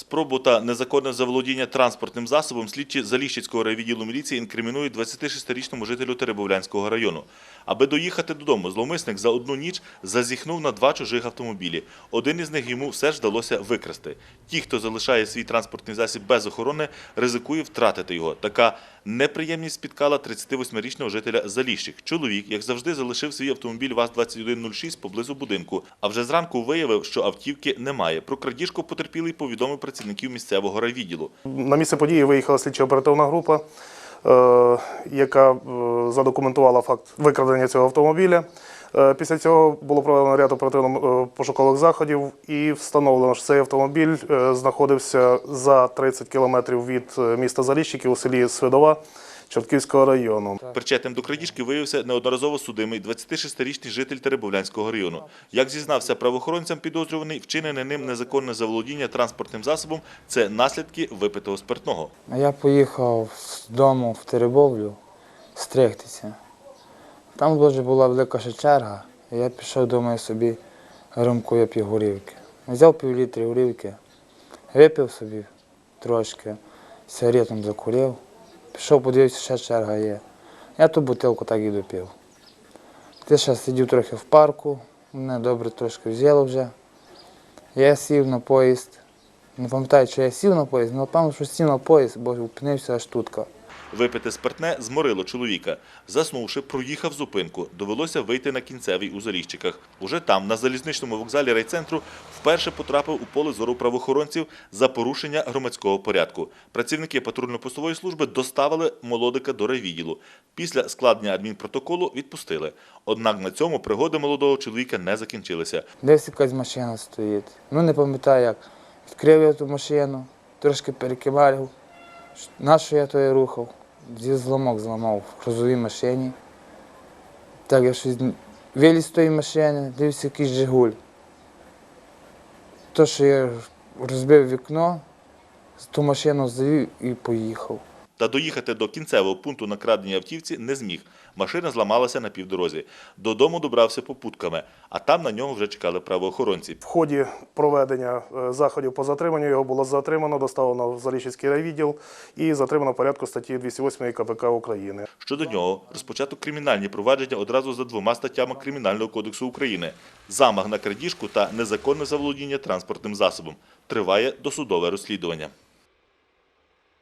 Спробу та незаконне заволодіння транспортним засобом слідчі Заліщицького райвідділу міліції інкримінують 26-річному жителю Теребовлянського району. Аби доїхати додому, зловмисник за одну ніч зазіхнув на два чужих автомобілі. Один із них йому все ж вдалося викрасти. Ті, хто залишає свій транспортний засіб без охорони, ризикує втратити його. Така неприємність спіткала 38-річного жителя Заліщик. Чоловік, як завжди, залишив свій автомобіль ВАЗ-2106 поблизу будинку, а вже зранку виявив, що автівки немає. Про крадіжку потерпілий повідомив працівників місцевого райвідділу. На місце події виїхала слідчо-оперативна група, е, яка е, задокументувала факт викрадення цього автомобіля. Е, Після цього було проведено ряд оперативно-пошукових заходів і встановлено, що цей автомобіль е, знаходився за 30 кілометрів від е, міста Заліщики у селі Свидова Чортківського району. Причетним до крадіжки виявився неодноразово судимий 26-річний житель Теребовлянського району. Як зізнався правоохоронцям підозрюваний, вчинене ним незаконне заволодіння транспортним засобом – це наслідки випитого спиртного. Я поїхав з дому в Теребовлю стригтися. Там дуже була велика ще черга. І я пішов, думаю, собі я пів горівки. Взяв пів літри горівки, випив собі трошки, сигаретом закурив. Пішов, подивився, ще черга є. Я ту бутилку так і допив. Ти ще сидів трохи в парку, мене добре трошки взяло вже. Я сів на поїзд. Не пам'ятаю, чи я сів на поїзд, але напевно, що сів на поїзд, бо опинився аж тутка. Випите спиртне зморило чоловіка. Заснувши, проїхав зупинку. Довелося вийти на кінцевий у Заліщиках. Уже там, на залізничному вокзалі райцентру, вперше потрапив у поле зору правоохоронців за порушення громадського порядку. Працівники патрульно-постової служби доставили молодика до райвідділу. Після складення адмінпротоколу відпустили. Однак на цьому пригоди молодого чоловіка не закінчилися. Десь якась машина стоїть. Ну не пам'ятаю як. Відкрив я ту машину, трошки перекиварив. На що я то і рухав? Зі зламок зламав в грузовій машині. Так я щось виліз з тої машини, дивився якийсь Жигуль. То, що я розбив вікно, ту машину завів і поїхав. Та доїхати до кінцевого пункту на краденій автівці не зміг. Машина зламалася на півдорозі. Додому добрався попутками, а там на нього вже чекали правоохоронці. В ході проведення е, заходів по затриманню його було затримано, доставлено в Заліщицький райвідділ і затримано в порядку статті 208 КПК України. Щодо нього розпочато кримінальні провадження одразу за двома статтями Кримінального кодексу України: замах на крадіжку та незаконне заволодіння транспортним засобом. Триває досудове розслідування.